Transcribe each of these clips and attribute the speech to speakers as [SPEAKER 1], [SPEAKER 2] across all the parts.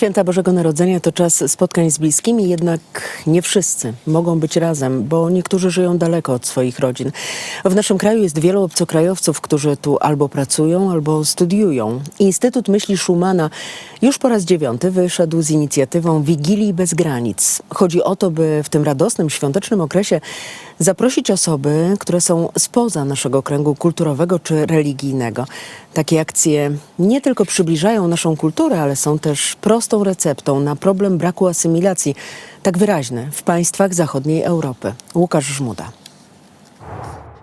[SPEAKER 1] Święta Bożego Narodzenia to czas spotkań z bliskimi, jednak nie wszyscy mogą być razem, bo niektórzy żyją daleko od swoich rodzin. W naszym kraju jest wielu obcokrajowców, którzy tu albo pracują, albo studiują. Instytut Myśli Schumana już po raz dziewiąty wyszedł z inicjatywą Wigilii bez granic. Chodzi o to, by w tym radosnym, świątecznym okresie zaprosić osoby, które są spoza naszego kręgu kulturowego czy religijnego. Takie akcje nie tylko przybliżają naszą kulturę, ale są też prostą receptą na problem braku asymilacji, tak wyraźny w państwach zachodniej Europy. Łukasz Żmuda.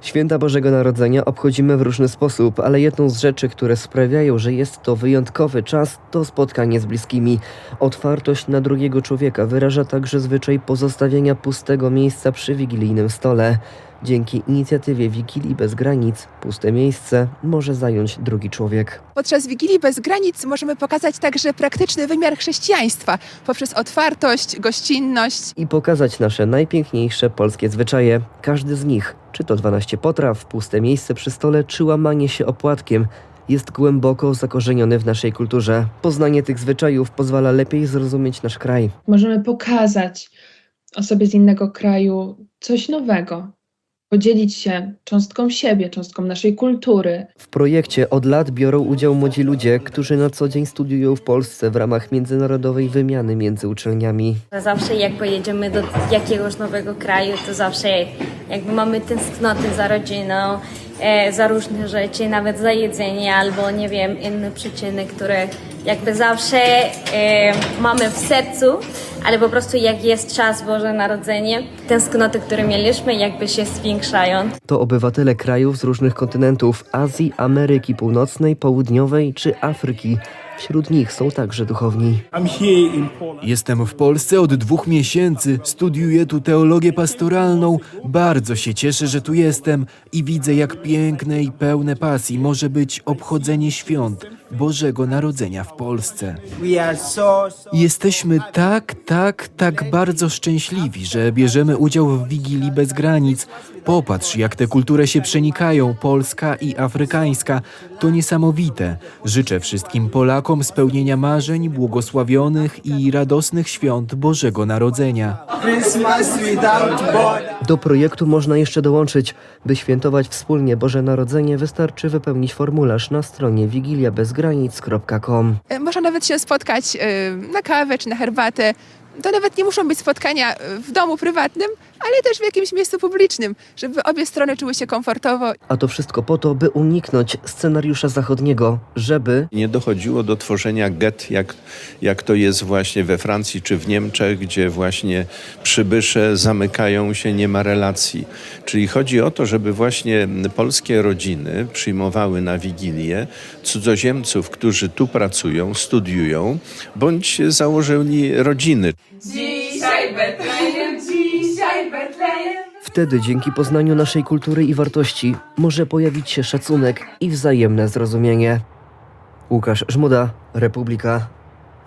[SPEAKER 2] Święta Bożego Narodzenia obchodzimy w różny sposób, ale jedną z rzeczy, które sprawiają, że jest to wyjątkowy czas, to spotkanie z bliskimi. Otwartość na drugiego człowieka wyraża także zwyczaj pozostawienia pustego miejsca przy wigilijnym stole. Dzięki inicjatywie Wigilii bez granic puste miejsce może zająć drugi człowiek.
[SPEAKER 3] Podczas Wigilii Bez Granic możemy pokazać także praktyczny wymiar chrześcijaństwa poprzez otwartość, gościnność.
[SPEAKER 2] I pokazać nasze najpiękniejsze polskie zwyczaje. Każdy z nich, czy to 12 potraw, puste miejsce przy stole, czy łamanie się opłatkiem, jest głęboko zakorzeniony w naszej kulturze. Poznanie tych zwyczajów pozwala lepiej zrozumieć nasz kraj.
[SPEAKER 4] Możemy pokazać osobie z innego kraju coś nowego, podzielić się cząstką siebie, cząstką naszej kultury.
[SPEAKER 2] W projekcie od lat biorą udział młodzi ludzie, którzy na co dzień studiują w Polsce w ramach międzynarodowej wymiany między uczelniami.
[SPEAKER 5] Zawsze jak pojedziemy do jakiegoś nowego kraju, to zawsze jakby mamy tęsknoty za rodziną, e, za różne rzeczy, nawet za jedzenie albo nie wiem, inne przyczyny, które jakby zawsze e, mamy w sercu, ale po prostu jak jest czas Boże Narodzenie, tęsknoty, które mieliśmy jakby się zwiększają.
[SPEAKER 2] To obywatele krajów z różnych kontynentów Azji, Ameryki Północnej, Południowej czy Afryki. Wśród nich są także duchowni.
[SPEAKER 6] Jestem w Polsce od dwóch miesięcy, studiuję tu teologię pastoralną. Bardzo się cieszę, że tu jestem i widzę, jak piękne i pełne pasji może być obchodzenie świąt Bożego Narodzenia w Polsce. Jesteśmy tak, tak, tak bardzo szczęśliwi, że bierzemy udział w Wigilii bez granic. Popatrz, jak te kultury się przenikają, polska i afrykańska. To niesamowite. Życzę wszystkim Polakom spełnienia marzeń, błogosławionych i radosnych świąt Bożego Narodzenia.
[SPEAKER 2] Do projektu można jeszcze dołączyć. By świętować wspólnie Boże Narodzenie, wystarczy wypełnić formularz na stronie wigiliabezgranic.com.
[SPEAKER 3] E, Można nawet się spotkać e, na kawę czy na herbatę. To nawet nie muszą być spotkania e, w domu prywatnym, ale też w jakimś miejscu publicznym, żeby obie strony czuły się komfortowo
[SPEAKER 2] A to wszystko po to, by uniknąć scenariusza zachodniego, żeby
[SPEAKER 7] Nie dochodziło do tworzenia get, jak, jak to jest właśnie we Francji czy w Niemczech, gdzie właśnie przybysze zamykają się, nie ma relacji. Czyli chodzi o to, żeby właśnie polskie rodziny przyjmowały na Wigilię cudzoziemców, którzy tu pracują, studiują, bądź założyli rodziny.
[SPEAKER 2] Wtedy dzięki poznaniu naszej kultury i wartości może pojawić się szacunek i wzajemne zrozumienie. Łukasz Żmuda, Republika.